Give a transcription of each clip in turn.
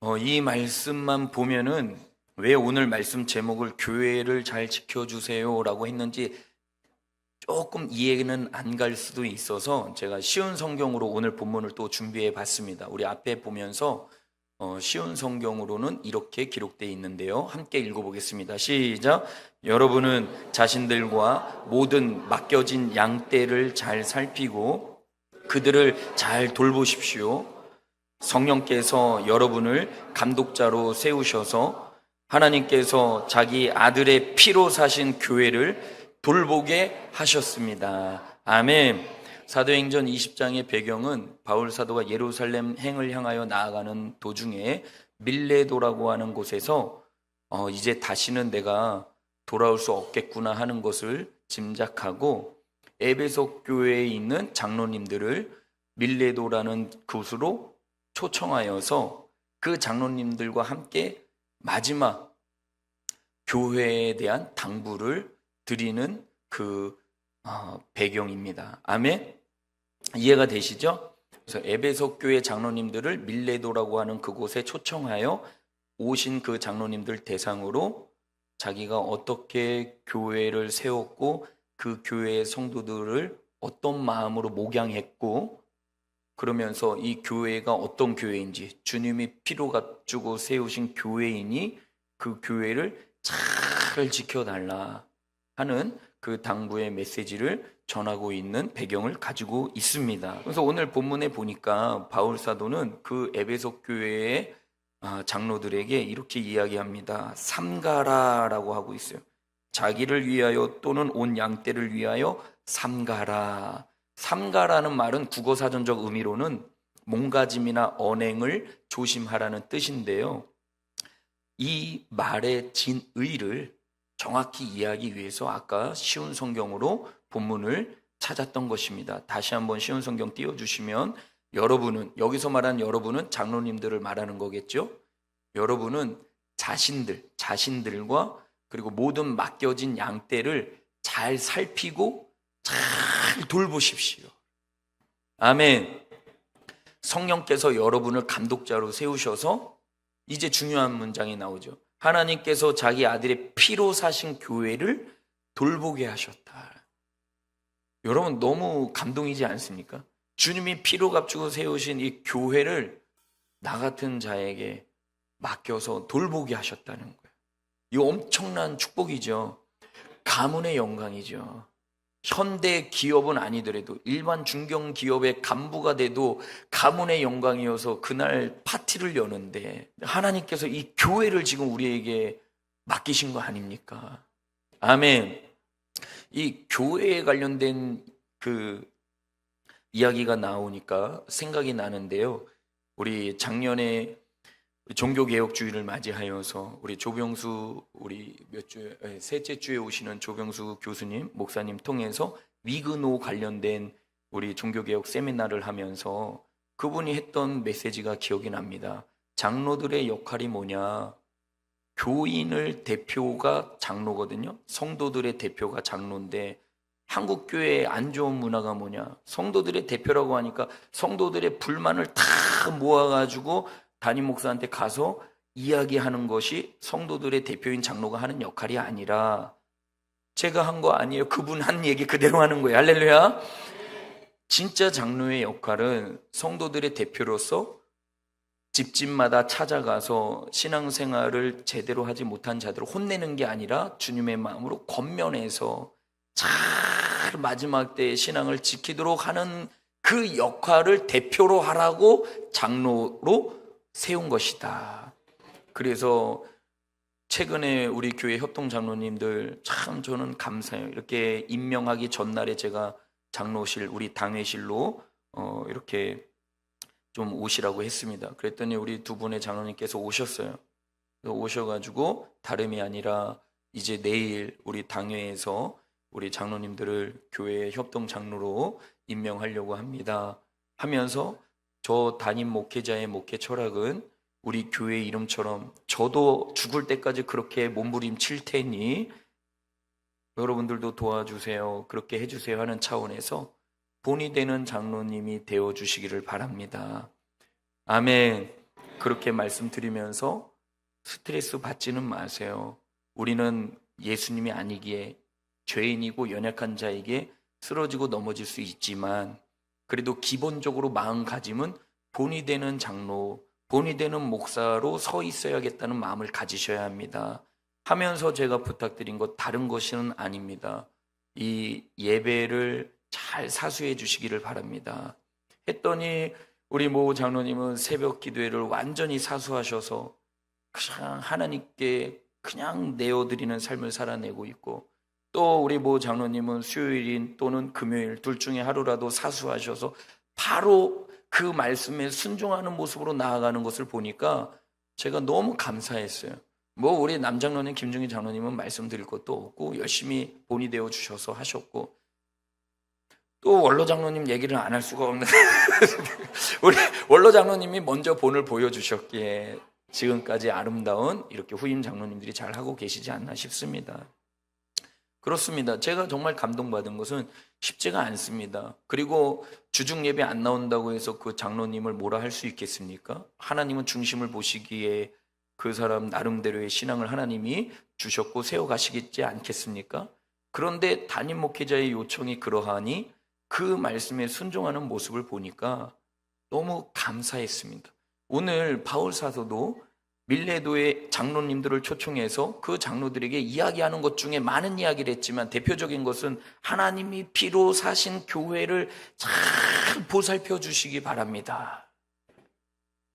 어, 이 말씀만 보면은 왜 오늘 말씀 제목을 교회를 잘 지켜주세요라고 했는지 조금 이해는 안 갈 수도 있어서 제가 쉬운 성경으로 오늘 본문을 또 준비해 봤습니다. 우리 앞에 보면서 어, 쉬운 성경으로는 이렇게 기록되어 있는데요. 함께 읽어보겠습니다. 시작. 여러분은 자신들과 모든 맡겨진 양떼를 잘 살피고 그들을 잘 돌보십시오. 성령께서 여러분을 감독자로 세우셔서 하나님께서 자기 아들의 피로 사신 교회를 돌보게 하셨습니다. 아멘. 사도행전 20장의 배경은 바울 사도가 예루살렘 행을 향하여 나아가는 도중에 밀레도라고 하는 곳에서 어, 이제 다시는 내가 돌아올 수 없겠구나 하는 것을 짐작하고 에베소 교회에 있는 장로님들을 밀레도라는 곳으로 초청하여서 그 장로님들과 함께 마지막 교회에 대한 당부를 드리는 그 어, 배경입니다. 아멘. 이해가 되시죠? 그래서 에베소 교회 장로님들을 밀레도라고 하는 그곳에 초청하여 오신 그 장로님들 대상으로 자기가 어떻게 교회를 세웠고 그 교회의 성도들을 어떤 마음으로 목양했고 그러면서 이 교회가 어떤 교회인지 주님이 피로 값주고 세우신 교회이니 그 교회를 잘 지켜달라 하는 그 당부의 메시지를 전하고 있는 배경을 가지고 있습니다. 그래서 오늘 본문에 보니까 바울 사도는 그 에베소 교회의 아, 장로들에게 이렇게 이야기합니다. 삼가라라고 하고 있어요. 자기를 위하여 또는 온 양떼를 위하여 삼가라. 삼가라는 말은 국어 사전적 의미로는 몸가짐이나 언행을 조심하라는 뜻인데요. 이 말의 진의를 정확히 이해하기 위해서 아까 쉬운 성경으로 본문을 찾았던 것입니다. 다시 한번 쉬운 성경 띄워주시면 여러분은 여기서 말한 여러분은 장로님들을 말하는 거겠죠. 여러분은 자신들 자신들과 그리고 모든 맡겨진 양떼를 잘 살피고 잘 돌보십시오. 아멘. 성령께서 여러분을 감독자로 세우셔서 이제 중요한 문장이 나오죠. 하나님께서 자기 아들의 피로 사신 교회를 돌보게 하셨다. 여러분 너무 감동이지 않습니까? 주님이 피로 값주고 세우신 이 교회를 나 같은 자에게 맡겨서 돌보게 하셨다는 거예요. 이 엄청난 축복이죠. 가문의 영광이죠. 현대 기업은 아니더라도 일반 중견 기업의 간부가 돼도 가문의 영광이어서 그날 파티를 여는데 하나님께서 이 교회를 지금 우리에게 맡기신 거 아닙니까? 아멘. 이 교회에 관련된 그 이야기가 나오니까 생각이 나는데요. 우리 작년에 종교개혁주의를 맞이하여서 우리 조병수 우리 몇 주, 아니, 셋째 주에 오시는 조병수 교수님, 목사님 통해서 위그노 관련된 우리 종교개혁 세미나를 하면서 그분이 했던 메시지가 기억이 납니다. 장로들의 역할이 뭐냐? 교인을 대표가 장로거든요. 성도들의 대표가 장로인데 한국 교회의 안 좋은 문화가 뭐냐? 성도들의 대표라고 하니까 성도들의 불만을 다 모아가지고 담임 목사한테 가서 이야기하는 것이 성도들의 대표인 장로가 하는 역할이 아니라 제가 한 거 아니에요. 그분 한 얘기 그대로 하는 거예요. 할렐루야. 진짜 장로의 역할은 성도들의 대표로서 집집마다 찾아가서 신앙생활을 제대로 하지 못한 자들을 혼내는 게 아니라 주님의 마음으로 겉면해서 잘 마지막 때의 신앙을 지키도록 하는 그 역할을 대표로 하라고 장로로 세운 것이다. 그래서 최근에 우리 교회 협동 장로님들 참 저는 감사해요. 이렇게 임명하기 전날에 제가 장로실 우리 당회실로 어 이렇게 좀 오시라고 했습니다. 그랬더니 우리 두 분의 장로님께서 오셨어요. 오셔가지고 다름이 아니라 이제 내일 우리 당회에서 우리 장로님들을 교회 협동 장로로 임명하려고 합니다. 하면서 저 담임 목회자의 목회 철학은 우리 교회 이름처럼 저도 죽을 때까지 그렇게 몸부림칠 테니 여러분들도 도와주세요. 그렇게 해주세요 하는 차원에서 본이 되는 장로님이 되어 주시기를 바랍니다. 아멘. 그렇게 말씀드리면서 스트레스 받지는 마세요. 우리는 예수님이 아니기에 죄인이고 연약한 자에게 쓰러지고 넘어질 수 있지만 그래도 기본적으로 마음가짐은 본이 되는 장로, 본이 되는 목사로 서 있어야겠다는 마음을 가지셔야 합니다. 하면서 제가 부탁드린 것 다른 것은 아닙니다. 이 예배를 잘 사수해 주시기를 바랍니다. 했더니 우리 모 장로님은 새벽 기도회를 완전히 사수하셔서 그냥 하나님께 그냥 내어드리는 삶을 살아내고 있고 또 우리 모 장로님은 수요일인 또는 금요일 둘 중에 하루라도 사수하셔서 바로 그 말씀에 순종하는 모습으로 나아가는 것을 보니까 제가 너무 감사했어요. 뭐 우리 남장로님 김중희 장로님은 말씀드릴 것도 없고 열심히 본이 되어 주셔서 하셨고 또 원로 장로님 얘기를 안 할 수가 없는 우리 원로 장로님이 먼저 본을 보여주셨기에 지금까지 아름다운 이렇게 후임 장로님들이 잘 하고 계시지 않나 싶습니다. 그렇습니다. 제가 정말 감동받은 것은 쉽지가 않습니다. 그리고 주중 예배 안 나온다고 해서 그 장로님을 뭐라 할 수 있겠습니까? 하나님은 중심을 보시기에 그 사람 나름대로의 신앙을 하나님이 주셨고 세워 가시겠지 않겠습니까? 그런데 담임 목회자의 요청이 그러하니 그 말씀에 순종하는 모습을 보니까 너무 감사했습니다. 오늘 바울 사도도 밀레도의 장로님들을 초청해서 그 장로들에게 이야기하는 것 중에 많은 이야기를 했지만 대표적인 것은 하나님이 피로 사신 교회를 잘 보살펴 주시기 바랍니다.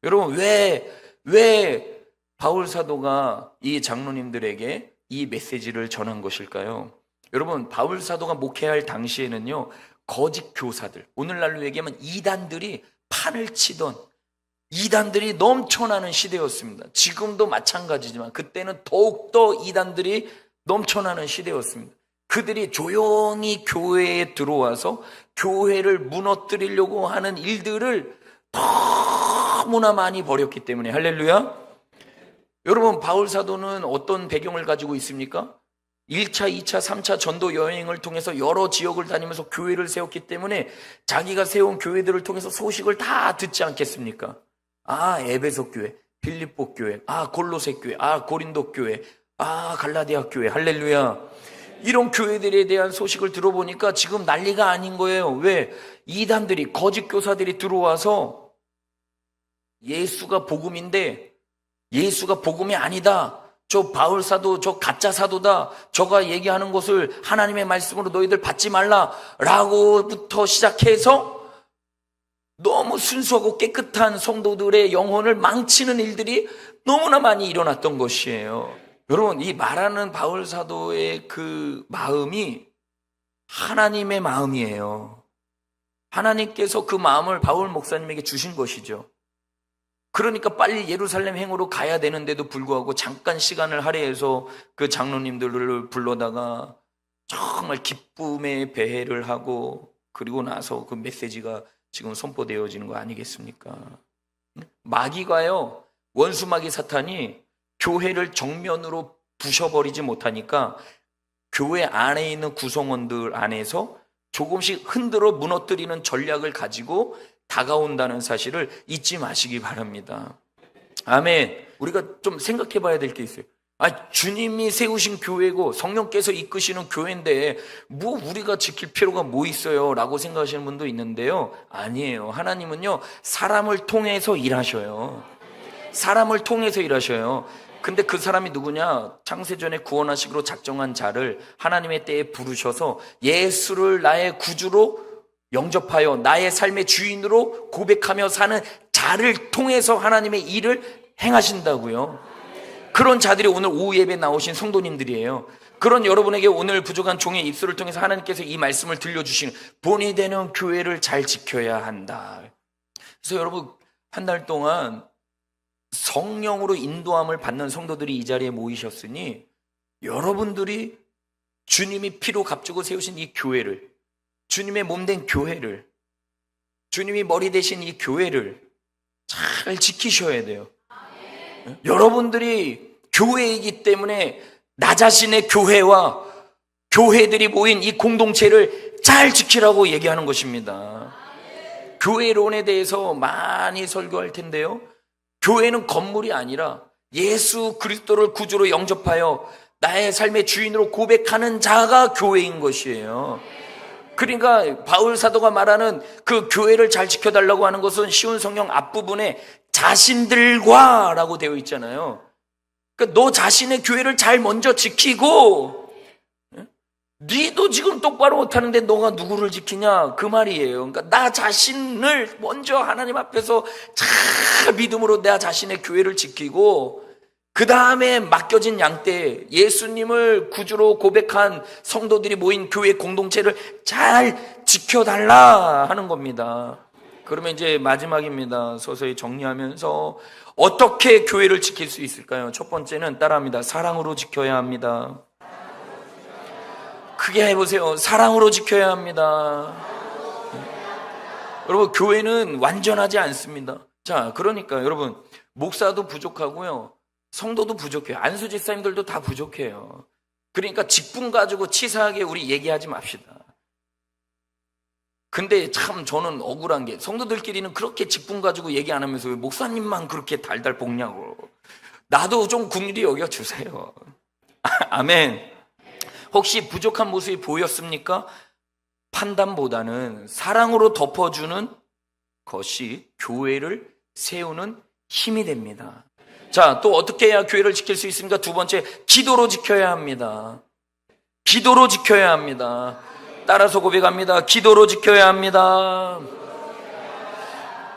여러분 왜 왜 바울 사도가 이 장로님들에게 이 메시지를 전한 것일까요? 여러분 바울 사도가 목회할 당시에는요 거짓 교사들 오늘날로 얘기하면 이단들이 판을 치던 이단들이 넘쳐나는 시대였습니다. 지금도 마찬가지지만 그때는 더욱더 이단들이 넘쳐나는 시대였습니다. 그들이 조용히 교회에 들어와서 교회를 무너뜨리려고 하는 일들을 너무나 많이 벌였기 때문에 할렐루야. 여러분 바울 사도는 어떤 배경을 가지고 있습니까? 1차, 2차, 3차 전도 여행을 통해서 여러 지역을 다니면서 교회를 세웠기 때문에 자기가 세운 교회들을 통해서 소식을 다 듣지 않겠습니까? 아, 에베소 교회, 빌립보 교회, 아, 골로새 교회, 아, 고린도 교회, 아, 갈라디아 교회, 할렐루야. 이런 교회들에 대한 소식을 들어보니까 지금 난리가 아닌 거예요. 왜? 이단들이, 거짓 교사들이 들어와서 예수가 복음인데 예수가 복음이 아니다. 저 바울 사도, 저 가짜 사도다. 저가 얘기하는 것을 하나님의 말씀으로 너희들 받지 말라. 라고부터 시작해서 너무 순수하고 깨끗한 성도들의 영혼을 망치는 일들이 너무나 많이 일어났던 것이에요. 여러분, 이 말하는 바울 사도의 그 마음이 하나님의 마음이에요. 하나님께서 그 마음을 바울 목사님에게 주신 것이죠. 그러니까 빨리 예루살렘 행으로 가야 되는데도 불구하고 잠깐 시간을 할애해서 그 장로님들을 불러다가 정말 기쁨의 배회를 하고 그리고 나서 그 메시지가 지금 선포되어지는 거 아니겠습니까? 마귀가요, 원수 마귀 사탄이 교회를 정면으로 부셔버리지 못하니까 교회 안에 있는 구성원들 안에서 조금씩 흔들어 무너뜨리는 전략을 가지고 다가온다는 사실을 잊지 마시기 바랍니다. 아멘. 우리가 좀 생각해 봐야 될 게 있어요. 아, 주님이 세우신 교회고 성령께서 이끄시는 교회인데 뭐 우리가 지킬 필요가 뭐 있어요? 라고 생각하시는 분도 있는데요. 아니에요. 하나님은요, 사람을 통해서 일하셔요. 사람을 통해서 일하셔요. 근데 그 사람이 누구냐? 창세전에 구원하시기로 작정한 자를 하나님의 때에 부르셔서 예수를 나의 구주로 영접하여 나의 삶의 주인으로 고백하며 사는 자를 통해서 하나님의 일을 행하신다고요. 그런 자들이 오늘 오후 예배 나오신 성도님들이에요. 그런 여러분에게 오늘 부족한 종의 입술을 통해서 하나님께서 이 말씀을 들려주시는 본이 되는 교회를 잘 지켜야 한다. 그래서 여러분 한 달 동안 성령으로 인도함을 받는 성도들이 이 자리에 모이셨으니 여러분들이 주님이 피로 값주고 세우신 이 교회를 주님의 몸 된 교회를 주님이 머리 대신 이 교회를 잘 지키셔야 돼요. 여러분들이 교회이기 때문에 나 자신의 교회와 교회들이 모인 이 공동체를 잘 지키라고 얘기하는 것입니다. 교회론에 대해서 많이 설교할 텐데요. 교회는 건물이 아니라 예수 그리스도를 구주로 영접하여 나의 삶의 주인으로 고백하는 자가 교회인 것이에요. 그러니까 바울 사도가 말하는 그 교회를 잘 지켜달라고 하는 것은 쉬운 성경 앞부분에 자신들과라고 되어 있잖아요. 그러니까 너 자신의 교회를 잘 먼저 지키고 예? 니도 지금 똑바로 못하는데 너가 누구를 지키냐 그 말이에요. 그러니까 나 자신을 먼저 하나님 앞에서 잘 믿음으로 내 자신의 교회를 지키고 그 다음에 맡겨진 양떼 예수님을 구주로 고백한 성도들이 모인 교회 공동체를 잘 지켜달라 하는 겁니다. 그러면 이제 마지막입니다. 서서히 정리하면서 어떻게 교회를 지킬 수 있을까요? 첫 번째는 따라합니다. 사랑으로 지켜야 합니다. 크게 해보세요. 사랑으로 지켜야 합니다. 여러분, 교회는 완전하지 않습니다. 자, 그러니까 여러분, 목사도 부족하고요. 성도도 부족해요. 안수 집사님들도 다 부족해요. 그러니까 직분 가지고 치사하게 우리 얘기하지 맙시다. 근데 참 저는 억울한 게 성도들끼리는 그렇게 직분 가지고 얘기 안 하면서 왜 목사님만 그렇게 달달 볶냐고. 나도 좀 국률이 여겨 주세요. 아멘. 혹시 부족한 모습이 보였습니까? 판단보다는 사랑으로 덮어주는 것이 교회를 세우는 힘이 됩니다. 자, 또 어떻게 해야 교회를 지킬 수 있습니까? 두 번째, 기도로 지켜야 합니다. 기도로 지켜야 합니다. 따라서 고백합니다. 기도로 지켜야 합니다.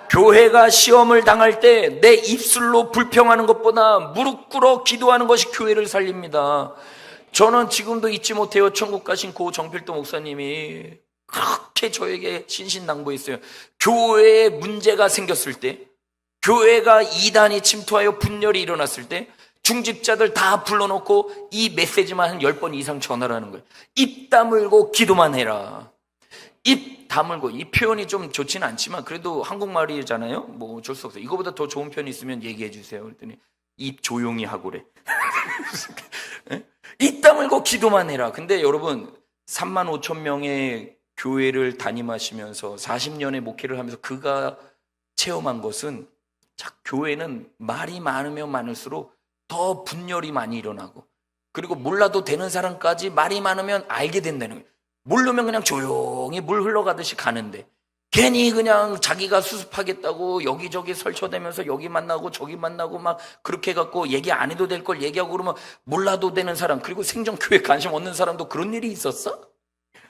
교회가 시험을 당할 때 내 입술로 불평하는 것보다 무릎 꿇어 기도하는 것이 교회를 살립니다. 저는 지금도 잊지 못해요. 천국 가신 고 정필도 목사님이 그렇게 저에게 신신당부했어요. 교회에 문제가 생겼을 때, 교회가 이단이 침투하여 분열이 일어났을 때, 중직자들 다 불러놓고 이 메시지만 한 10번 이상 전하라는 거예요. 입 다물고 기도만 해라. 입 다물고 이 표현이 좀 좋지는 않지만 그래도 한국말이잖아요. 뭐 어쩔 수 없어요. 이거보다 더 좋은 편이 있으면 얘기해 주세요. 그랬더니 입 조용히 하고래. 예? 입 다물고 기도만 해라. 근데 여러분 3만 5천 명의 교회를 담임하시면서 40년의 목회를 하면서 그가 체험한 것은 자, 교회는 말이 많으면 많을수록 더 분열이 많이 일어나고 그리고 몰라도 되는 사람까지 말이 많으면 알게 된다는 거예요. 모르면 그냥 조용히 물 흘러가듯이 가는데 괜히 그냥 자기가 수습하겠다고 여기저기 설쳐대면서 여기 만나고 저기 만나고 막 그렇게 해갖고 얘기 안 해도 될 걸 얘기하고 그러면 몰라도 되는 사람 그리고 생존교회 관심 없는 사람도 그런 일이 있었어?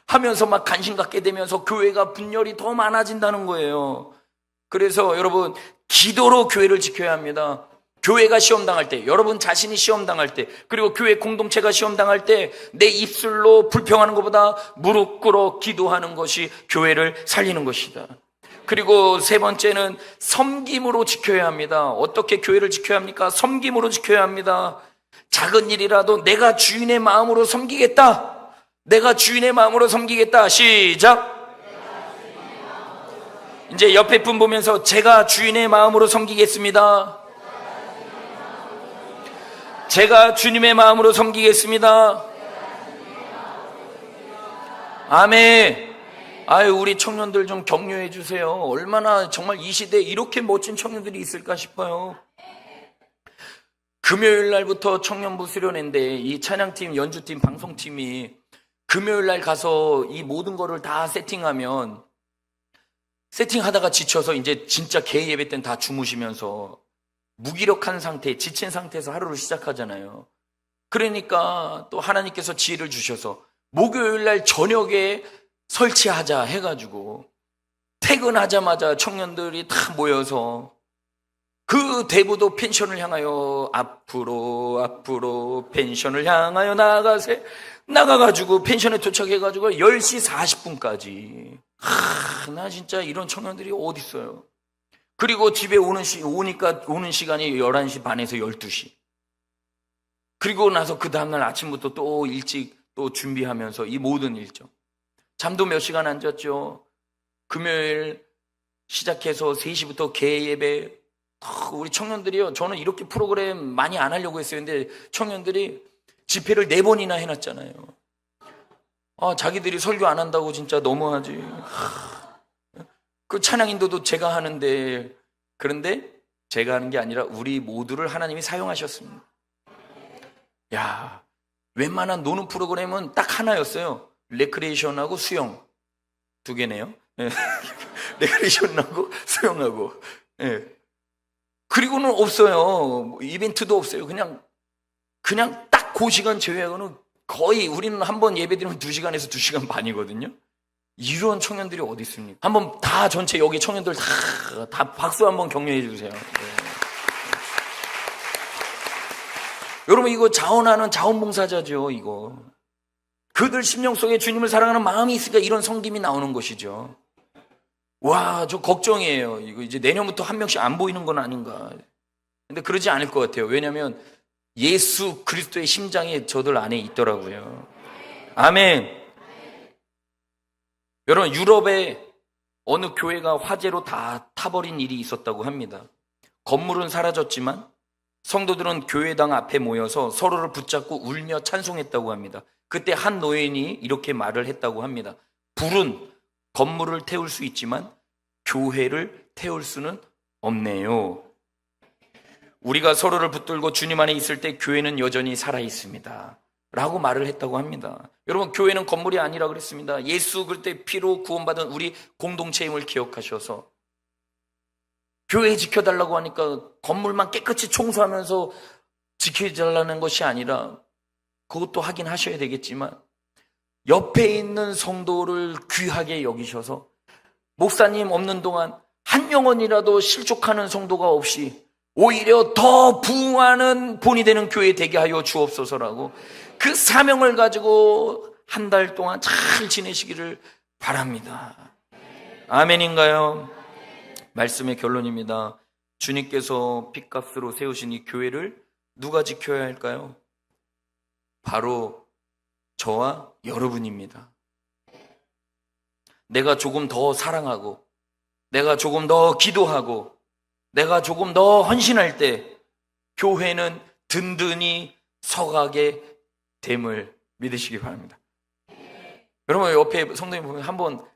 하면서 막 관심 갖게 되면서 교회가 분열이 더 많아진다는 거예요. 그래서 여러분 기도로 교회를 지켜야 합니다. 교회가 시험 당할 때, 여러분 자신이 시험 당할 때, 그리고 교회 공동체가 시험 당할 때 내 입술로 불평하는 것보다 무릎 꿇어 기도하는 것이 교회를 살리는 것이다. 그리고 세 번째는 섬김으로 지켜야 합니다. 어떻게 교회를 지켜야 합니까? 섬김으로 지켜야 합니다. 작은 일이라도 내가 주인의 마음으로 섬기겠다. 내가 주인의 마음으로 섬기겠다. 시작. 이제 옆에 분 보면서 제가 주인의 마음으로 섬기겠습니다. 제가 주님의 마음으로 섬기겠습니다. 아멘. 아유, 우리 청년들 좀 격려해 주세요. 얼마나 정말 이 시대에 이렇게 멋진 청년들이 있을까 싶어요. 금요일 날부터 청년부 수련회인데 이 찬양팀, 연주팀, 방송팀이 금요일 날 가서 이 모든 거를 다 세팅하면 세팅하다가 지쳐서 이제 진짜 개 예배 때는 다 주무시면서 무기력한 상태, 지친 상태에서 하루를 시작하잖아요. 그러니까 또 하나님께서 지혜를 주셔서 목요일 날 저녁에 설치하자 해가지고 퇴근하자마자 청년들이 다 모여서 그 대부도 펜션을 향하여 앞으로 앞으로 펜션을 향하여 나가세 나가가지고 펜션에 도착해가지고 10시 40분까지 하, 나 진짜 이런 청년들이 어디 있어요? 그리고 집에 오는 시, 오니까 오는 시간이 11시 반에서 12시. 그리고 나서 그 다음날 아침부터 또 일찍 또 준비하면서 이 모든 일정. 잠도 몇 시간 안 잤죠. 금요일 시작해서 3시부터 개 예배. 우리 청년들이요. 저는 이렇게 프로그램 많이 안 하려고 했어요. 근데 청년들이 집회를 네 번이나 해놨잖아요. 아, 자기들이 설교 안 한다고 진짜 너무하지. 그 찬양 인도도 제가 하는데 그런데 제가 하는 게 아니라 우리 모두를 하나님이 사용하셨습니다. 야, 웬만한 노는 프로그램은 딱 하나였어요. 레크레이션하고 수영 두 개네요. 예. 레크레이션하고 수영하고. 예. 그리고는 없어요. 뭐 이벤트도 없어요. 그냥 그냥 딱 그 시간 제외하고는 거의 우리는 한 번 예배 드리면 두 시간에서 두 시간 반이거든요. 이런 청년들이 어디 있습니까? 한번 다 전체 여기 청년들 다, 다 박수 한번 격려해 주세요. 네. 여러분 이거 자원하는 자원봉사자죠 이거. 그들 심령 속에 주님을 사랑하는 마음이 있으니까 이런 성김이 나오는 것이죠. 와, 저 걱정이에요. 이거 이제 내년부터 한 명씩 안 보이는 건 아닌가. 근데 그러지 않을 것 같아요. 왜냐하면 예수 그리스도의 심장이 저들 안에 있더라고요. 아멘. 여러분 유럽에 어느 교회가 화재로 다 타버린 일이 있었다고 합니다. 건물은 사라졌지만 성도들은 교회당 앞에 모여서 서로를 붙잡고 울며 찬송했다고 합니다. 그때 한 노인이 이렇게 말을 했다고 합니다. 불은 건물을 태울 수 있지만 교회를 태울 수는 없네요. 우리가 서로를 붙들고 주님 안에 있을 때 교회는 여전히 살아 있습니다. 라고 말을 했다고 합니다. 여러분, 교회는 건물이 아니라 그랬습니다. 예수 그때 피로 구원받은 우리 공동체임을 기억하셔서 교회 지켜달라고 하니까 건물만 깨끗이 청소하면서 지켜달라는 것이 아니라 그것도 하긴 하셔야 되겠지만 옆에 있는 성도를 귀하게 여기셔서 목사님 없는 동안 한 영혼이라도 실족하는 성도가 없이 오히려 더 부흥하는 본이 되는 교회 되게 하여 주옵소서라고 그 사명을 가지고 한 달 동안 잘 지내시기를 바랍니다. 아멘인가요? 말씀의 결론입니다. 주님께서 핏값으로 세우신 이 교회를 누가 지켜야 할까요? 바로 저와 여러분입니다. 내가 조금 더 사랑하고, 내가 조금 더 기도하고, 내가 조금 더 헌신할 때, 교회는 든든히 서가게 됨을 믿으시기 바랍니다. 여러분, 옆에 성도님 보면 한번,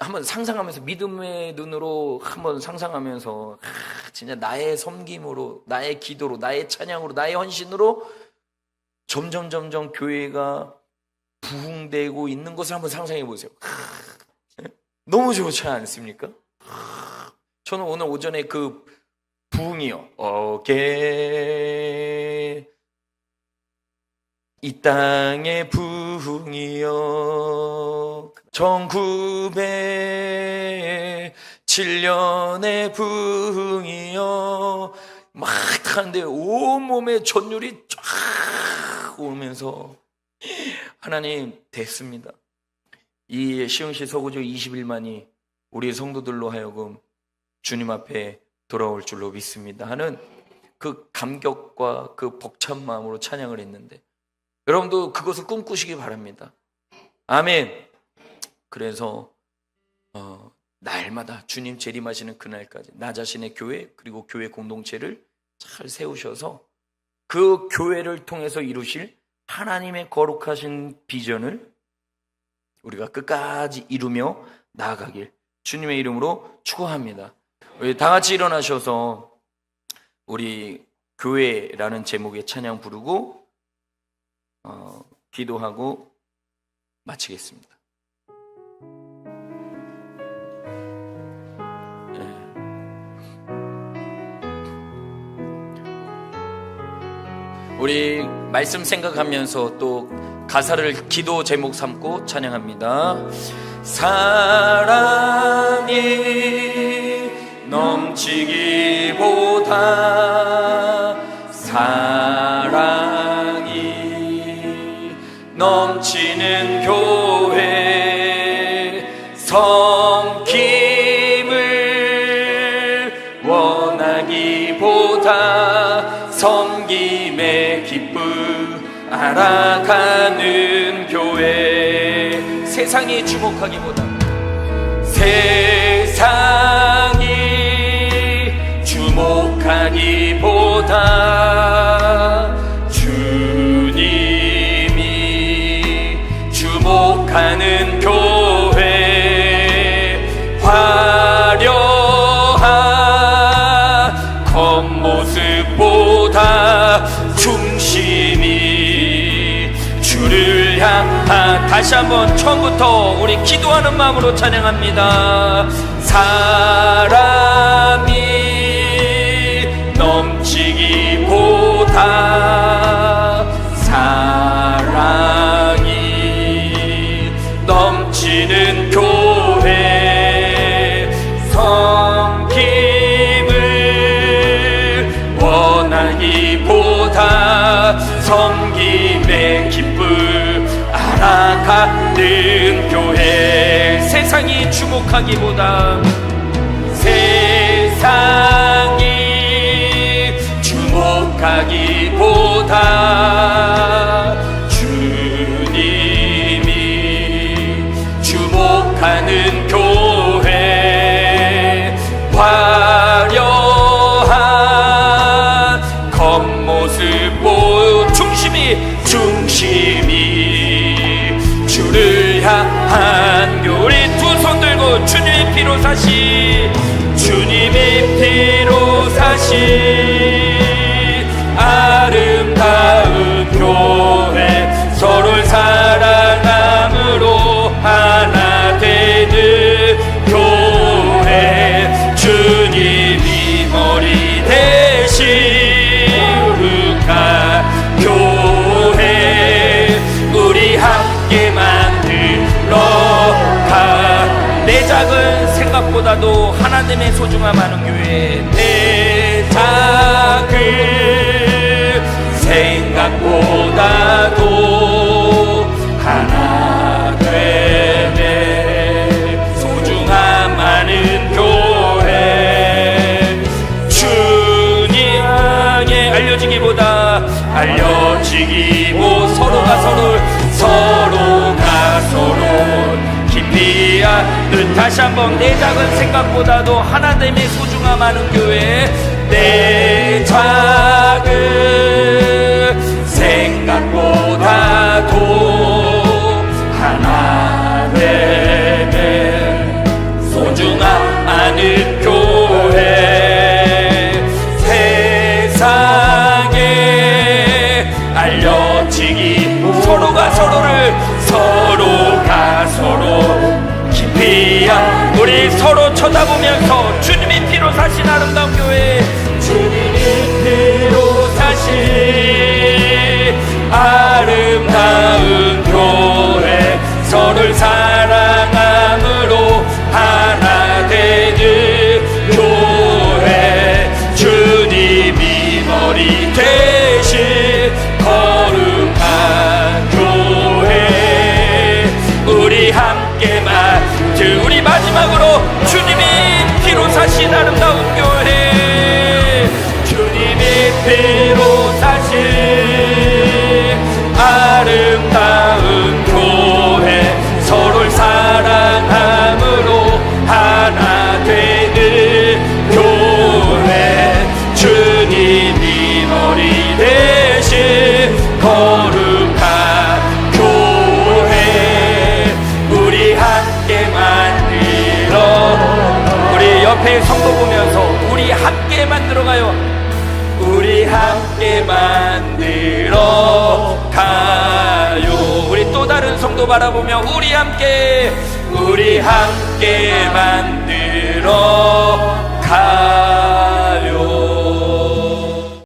한번 상상하면서, 믿음의 눈으로 한번 상상하면서, 아, 진짜 나의 섬김으로, 나의 기도로, 나의 찬양으로, 나의 헌신으로 점점, 점점 교회가 부흥되고 있는 것을 한번 상상해 보세요. 너무 좋지 않습니까? 저는 오늘 오전에 그 부흥이요. 어게 이 땅의 부흥이요. 전구배 7년의 부흥이요. 막 하는데 온몸에 전율이 쫙 오면서 하나님 됐습니다. 이 시흥시 서구조 20일만이 우리 성도들로 하여금 주님 앞에 돌아올 줄로 믿습니다. 하는 그 감격과 그 벅찬 마음으로 찬양을 했는데 여러분도 그것을 꿈꾸시기 바랍니다. 아멘. 그래서 어, 날마다 주님 재림하시는 그날까지 나 자신의 교회 그리고 교회 공동체를 잘 세우셔서 그 교회를 통해서 이루실 하나님의 거룩하신 비전을 우리가 끝까지 이루며 나아가길 주님의 이름으로 축원합니다. 우리 다 같이 일어나셔서 우리 교회라는 제목의 찬양 부르고 어, 기도하고 마치겠습니다. 우리 말씀 생각하면서 또 가사를 기도 제목 삼고 찬양합니다. 사랑이 넘치기보다 사랑이 넘치는 교회 섬김을 원하기보다 섬김의 기쁨 알아가는 교회. 세상이 주목하기보다 세상이 주목하기보다 다시 한번 처음부터 우리 기도하는 마음으로 찬양합니다. 사람 주목하기보다 세상이 주목하기보다 주님이 주목하는 교회 화려한 겉모습 보 중심이 중심이 사시 주님의 피로 사시 생각보다도 하나님의 소중함 하는 다시 한번 내 작은 생각보다도 하나님의 소중함 하는 교회 내 작은 생각보다도 아 우리 서로 쳐다보면서 주님이 피로 사신 아름다운 교회. 주님이 피로 사신 아름다운 교회. 서로를 사 성도 바라보며 우리 함께 우리 함께 만들어 가요